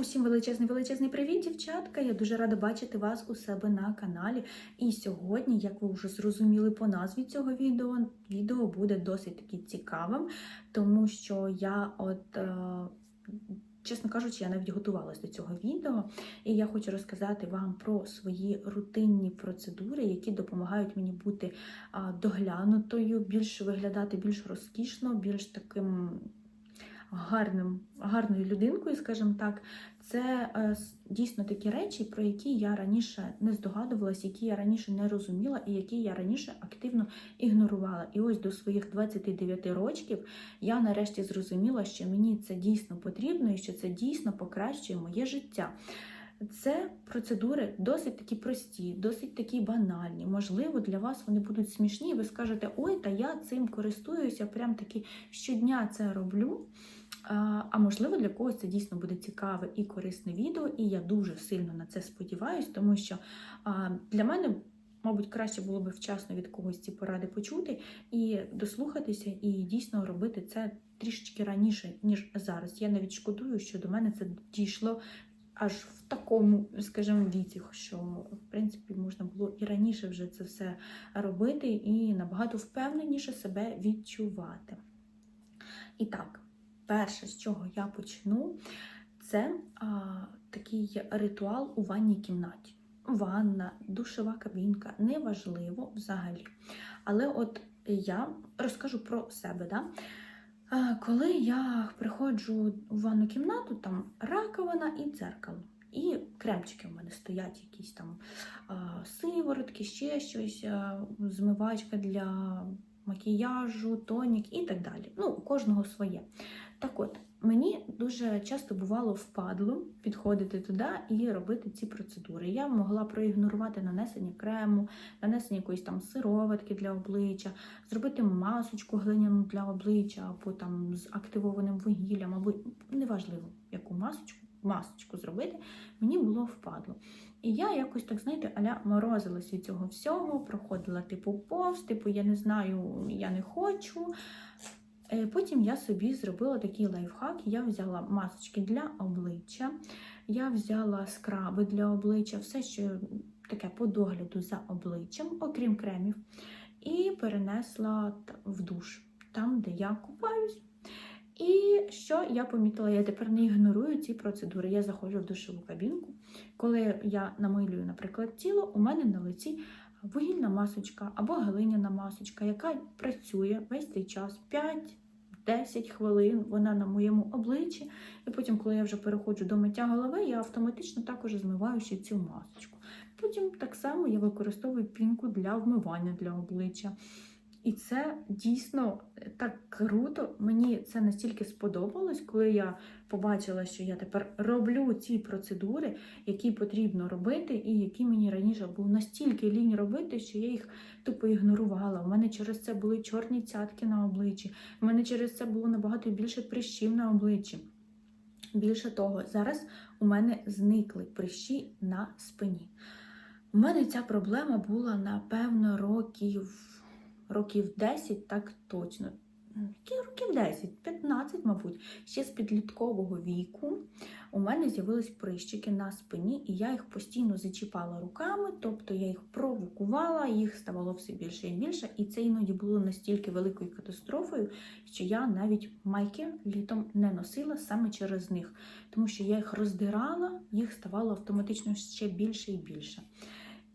Усім величезний величезний привіт, дівчатка! Я дуже рада бачити вас у себе на каналі. І сьогодні, як ви вже зрозуміли по назві цього відео, відео буде досить таки цікавим, тому що я от. е, Чесно кажучи, я навіть готувалася до цього відео, і я хочу розказати вам про свої рутинні процедури, які допомагають мені бути доглянутою, більш виглядати більш розкішно, більш таким гарним, гарною людинкою, скажімо так. Це е, дійсно такі речі, про які я раніше не здогадувалася, які я раніше не розуміла, і які я раніше активно ігнорувала. І ось до своїх 29 років я нарешті зрозуміла, що мені це дійсно потрібно і що це дійсно покращує моє життя. Це процедури досить такі прості, досить такі банальні. Можливо, для вас вони будуть смішні, ви скажете, ой, та я цим користуюся, прям таки щодня це роблю. А можливо, для когось це дійсно буде цікаве і корисне відео, і я дуже сильно на це сподіваюся, тому що для мене, мабуть, краще було би вчасно від когось ці поради почути і дослухатися, і дійсно робити це трішечки раніше, ніж зараз. Я навіть шкодую, що до мене це дійшло аж в такому, скажімо, віці, що в принципі можна було і раніше вже це все робити, і набагато впевненіше себе відчувати. І так, перше, з чого я почну, це а, такий ритуал у ванній кімнаті. Ванна, душова кабінка, неважливо взагалі. Але от я розкажу про себе. Да? Коли я приходжу у ванну кімнату, там раковина і дзеркало. І кремчики в мене стоять, якісь там сиворотки, ще щось, змивачка для макіяжу, тонік і так далі. Ну, у кожного своє. Так от, мені дуже часто бувало впадло підходити туди і робити ці процедури. Я могла проігнорувати нанесення крему, нанесення якоїсь там сироватки для обличчя, зробити масочку глиняну для обличчя, або там з активованим вугіллям, або неважливо, яку масочку, масочку зробити, мені було впадло. І я якось так, знаєте, аля морозилась від цього всього, проходила типу повз, типу, я не знаю, я не хочу. Е, Потім я собі зробила такий лайфхак. Я взяла масочки для обличчя, я взяла скраби для обличчя, все, що таке по догляду за обличчям, окрім кремів, і перенесла в душ, там, де я купаюсь. І що я помітила, я тепер не ігнорую ці процедури. Я заходжу в душову кабінку. Коли я намилюю, наприклад, тіло, у мене на лиці вугільна масочка або глиняна масочка, яка працює весь цей час 5-10 хвилин. Вона на моєму обличчі. І потім, коли я вже переходжу до миття голови, я автоматично також змиваю ще цю масочку. Потім так само я використовую пінку для вмивання для обличчя. І це дійсно так круто. Мені це настільки сподобалось, коли я побачила, що я тепер роблю ці процедури, які потрібно робити, і які мені раніше було настільки лінь робити, що я їх тупо ігнорувала. У мене через це були чорні цятки на обличчі, у мене через це було набагато більше прищів на обличчі. Більше того, зараз у мене зникли прищі на спині. У мене ця проблема була, напевно, років, років 10, так точно. Які років 10, 15, мабуть, ще з підліткового віку у мене з'явились прищики на спині, і я їх постійно зачіпала руками, тобто я їх провокувала, їх ставало все більше і більше, і це іноді було настільки великою катастрофою, що я навіть майки літом не носила саме через них, тому що я їх роздирала, їх ставало автоматично ще більше і більше.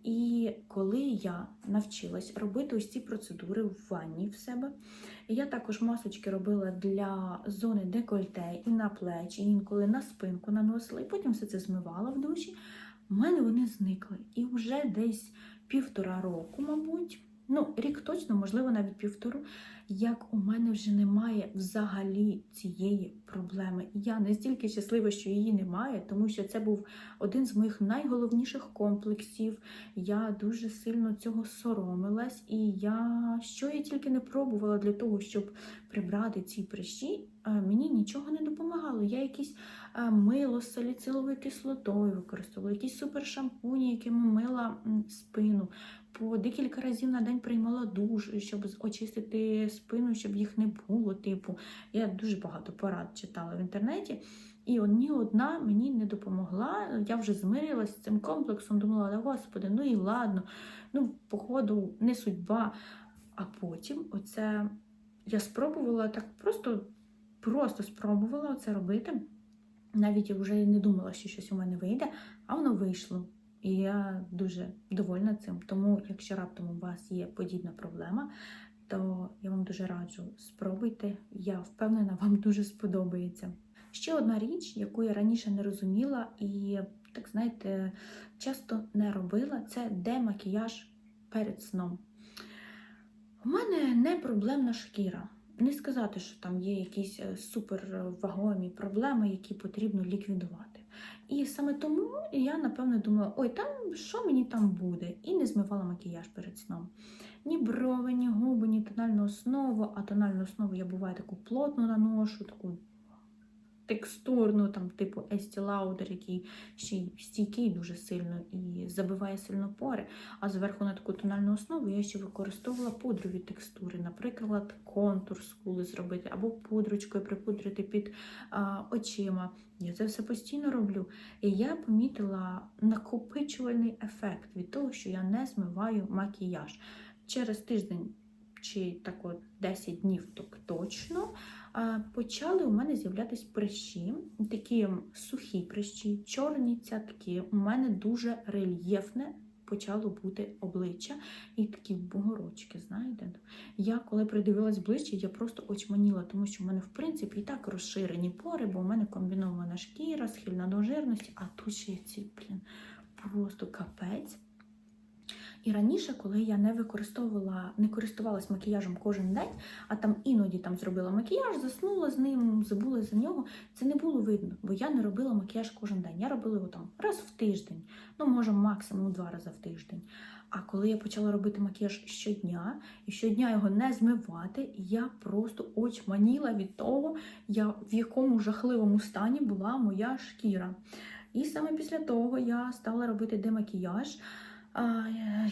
І коли я навчилась робити ці процедури в ванні в себе, я також масочки робила для зони декольте і на плечі, і інколи на спинку наносила, і потім все це змивала в душі. У мене вони зникли. І вже десь півтора року, мабуть, ну, рік точно, можливо, навіть півтору, як у мене вже немає взагалі цієї проблеми. Я настільки щаслива, що її немає, тому що це був один з моїх найголовніших комплексів. Я дуже сильно цього соромилась, і я що я тільки не пробувала для того, щоб прибрати ці прищі, мені нічого не допомагало. Я якісь мило з саліциловою кислотою використовувала, якісь супершампуні, якими мила спину. По декілька разів на день приймала душ, щоб очистити спину, щоб їх не було. Типу, я дуже багато порад читала в інтернеті. І ні одна мені не допомогла. Я вже змирилася з цим комплексом, думала, да господи, ну і ладно, ну, походу, не судьба. А потім оце я спробувала так просто, просто спробувала це робити. Навіть я вже не думала, що щось у мене вийде, а воно вийшло. І я дуже довольна цим. Тому, якщо раптом у вас є подібна проблема, то я вам дуже раджу спробуйте. Я впевнена, вам дуже сподобається. Ще одна річ, яку я раніше не розуміла і, так знаєте, часто не робила, це демакіяж перед сном. У мене не проблемна шкіра. Не сказати, що там є якісь е, супервагомі проблеми, які потрібно ліквідувати. І саме тому я, напевно, думала, ой, там що мені там буде? І не змивала макіяж перед сном. Ні брови, ні губи, ні тональну основу, а тональну основу я буває таку плотну наношу, таку текстурну, там, типу Estee Lauder, який ще й стійкий дуже сильно і забиває сильно пори. А зверху на таку тональну основу я ще використовувала пудрові текстури, наприклад, контур скули зробити, або пудрочкою припудрити під а, очима. Я це все постійно роблю. І я помітила накопичувальний ефект від того, що я не змиваю макіяж. Через тиждень чи так от 10 днів так точно почали у мене з'являтися прищі, такі сухі прищі, чорні цятки. У мене дуже рельєфне почало бути обличчя і такі бугорочки, знаєте. Я коли придивилась ближче, я просто очманіла, тому що в мене, в принципі, і так розширені пори, бо у мене комбінована шкіра, схильна до жирності, а тут ще ці, блін, просто капець. І раніше, коли я не використовувала, не користувалась макіяжем кожен день, а там іноді там зробила макіяж, заснула з ним, забула за нього, це не було видно, бо я не робила макіяж кожен день. Я робила його там раз в тиждень, ну може максимум два рази в тиждень. А коли я почала робити макіяж щодня, і щодня його не змивати, я просто очманіла від того, я, в якому жахливому стані була моя шкіра. І саме після того я стала робити демакіяж.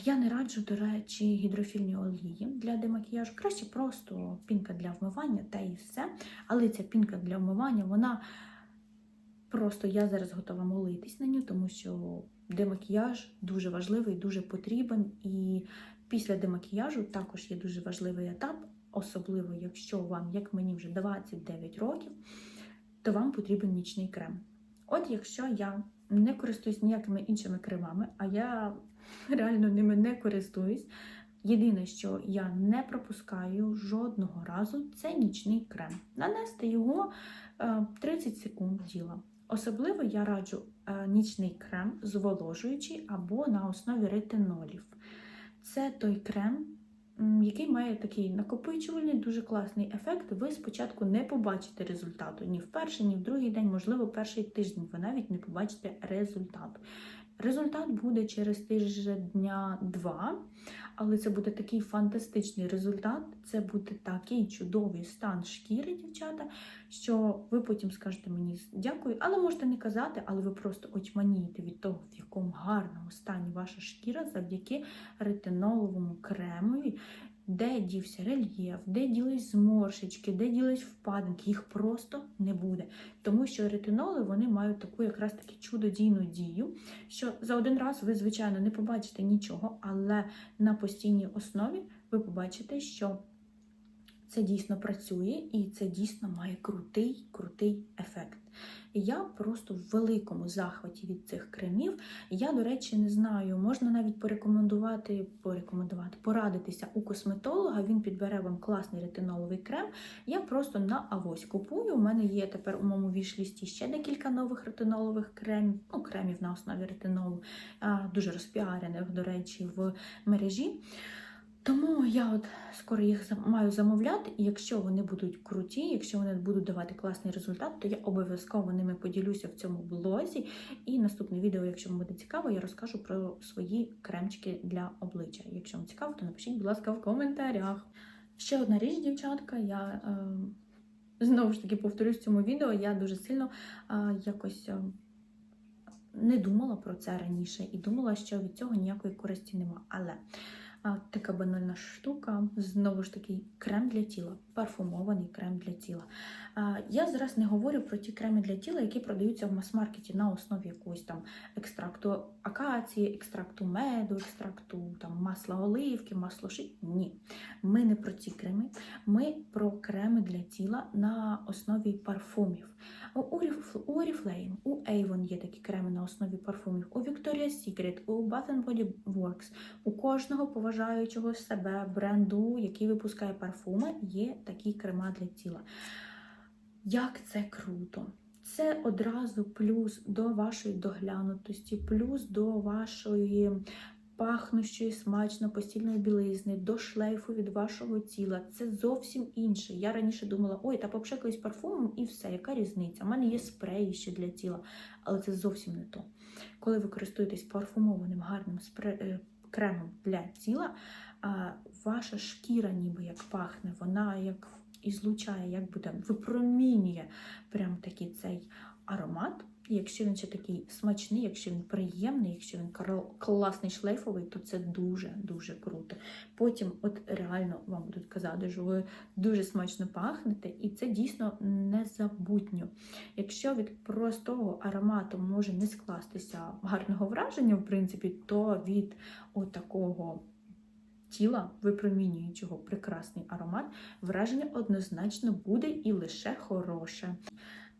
Я не раджу, до речі, гідрофільні олії для демакіяжу. Краще просто пінка для вмивання та і все. Але ця пінка для вмивання, вона просто я зараз готова молитись на нього, тому що демакіяж дуже важливий, дуже потрібен. І після демакіяжу також є дуже важливий етап, особливо якщо вам, як мені вже 29 років, то вам потрібен нічний крем. От якщо я не користуюсь ніякими іншими кремами, а я реально ними не користуюсь. Єдине, що я не пропускаю жодного разу, це нічний крем. Нанести його е, 30 секунд тіла. Особливо я раджу е, нічний крем зволожуючий або на основі ретинолів. Це той крем, який має такий накопичувальний, дуже класний ефект. Ви спочатку не побачите результату ні в перший, ні в другий день, можливо, перший тиждень ви навіть не побачите результату. Результат буде через тиждня-два, але це буде такий фантастичний результат, це буде такий чудовий стан шкіри, дівчата, що ви потім скажете мені дякую, але можете не казати, але ви просто очманієте від того, в якому гарному стані ваша шкіра завдяки ретиноловому кремові. Де дівся рельєф, де ділись зморшечки, де ділись впадинки, їх просто не буде. Тому що ретиноли вони мають таку якраз таки чудодійну дію, що за один раз ви, звичайно, не побачите нічого, але на постійній основі ви побачите, що це дійсно працює і це дійсно має крутий, крутий ефект. Я просто в великому захваті від цих кремів. Я, до речі, не знаю, можна навіть порекомендувати, порекомендувати, порадитися у косметолога. Він підбере вам класний ретиноловий крем. Я просто на авось купую. У мене є тепер у моєму вішлісті ще декілька нових ретинолових кремів, ну, кремів на основі ретинолу, дуже розпіарених, до речі, в мережі. Тому я от скоро їх маю замовляти, і якщо вони будуть круті, якщо вони будуть давати класний результат, то я обов'язково ними поділюся в цьому блозі. І наступне відео, якщо вам буде цікаво, я розкажу про свої кремчики для обличчя. Якщо вам цікаво, то напишіть, будь ласка, в коментарях. Ще одна річ, дівчатка, я е, знову ж таки повторюсь в цьому відео, я дуже сильно а, якось. а, не думала про це раніше і думала, що від цього ніякої користі нема. Але така банальна штука, знову ж таки, крем для тіла, парфумований крем для тіла. Я зараз не говорю про ті креми для тіла, які продаються в мас-маркеті на основі якогось там екстракту акації, екстракту меду, екстракту там масла оливки, масло ши. Ні. Ми не про ці креми, ми про креми для тіла на основі парфумів. У Orif- у Oriflame, у Avon є такі креми на основі парфумів, у Victoria's Secret, у Bath Body Works, у кожного поважаючого себе бренду, який випускає парфуми, є такі крема для тіла. Як це круто! Це одразу плюс до вашої доглянутості, плюс до вашої пахнущої, смачно постільної білизни, до шлейфу від вашого тіла. Це зовсім інше. Я раніше думала, ой, та попшикаюсь парфумом і все, яка різниця? У мене є спреї ще для тіла, але це зовсім не то. Коли ви користуєтесь парфумованим гарним спре... е, кремом для тіла, ваша шкіра ніби як пахне, вона як ізлучає, як буде, випромінює прям такий цей аромат. Якщо він ще такий смачний, якщо він приємний, якщо він класний шлейфовий, то це дуже-дуже круто. Потім, от реально вам будуть казати, що ви дуже смачно пахнете, і це дійсно незабутньо. Якщо від простого аромату може не скластися гарного враження, в принципі, то від отакого тіла, випромінюючого прекрасний аромат, враження однозначно буде і лише хороше.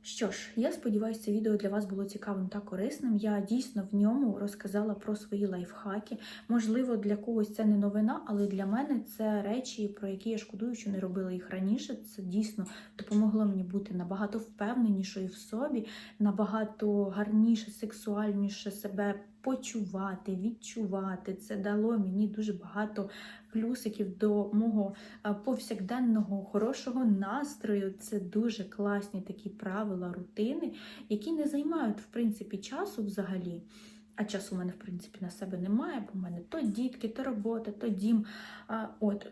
Що ж, я сподіваюся, це відео для вас було цікавим та корисним. Я дійсно в ньому розказала про свої лайфхаки. Можливо, для когось це не новина, але для мене це речі, про які я шкодую, що не робила їх раніше. Це дійсно допомогло мені бути набагато впевненішою в собі, набагато гарніше, сексуальніше себе почувати, відчувати. Це дало мені дуже багато плюсиків до мого повсякденного хорошого настрою. Це дуже класні такі правила, рутини, які не займають в принципі часу взагалі. А часу у мене, в принципі, на себе немає, бо в мене то дітки, то робота, то дім. А, от.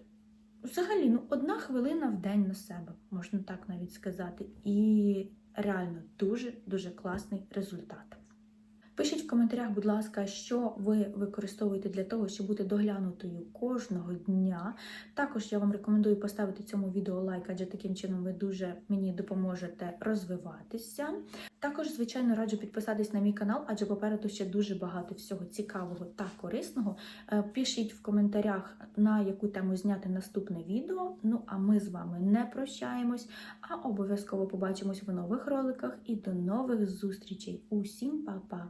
Взагалі, ну, одна хвилина в день на себе, можна так навіть сказати. І реально дуже-дуже класний результат. Пишіть в коментарях, будь ласка, що ви використовуєте для того, щоб бути доглянутою кожного дня. Також я вам рекомендую поставити цьому відео лайк, адже таким чином ви дуже мені допоможете розвиватися. Також, звичайно, раджу підписатись на мій канал, адже попереду ще дуже багато всього цікавого та корисного. Е, Пишіть в коментарях, на яку тему зняти наступне відео. Ну а ми з вами не прощаємось, а обов'язково побачимось в нових роликах і до нових зустрічей. Усім па-па!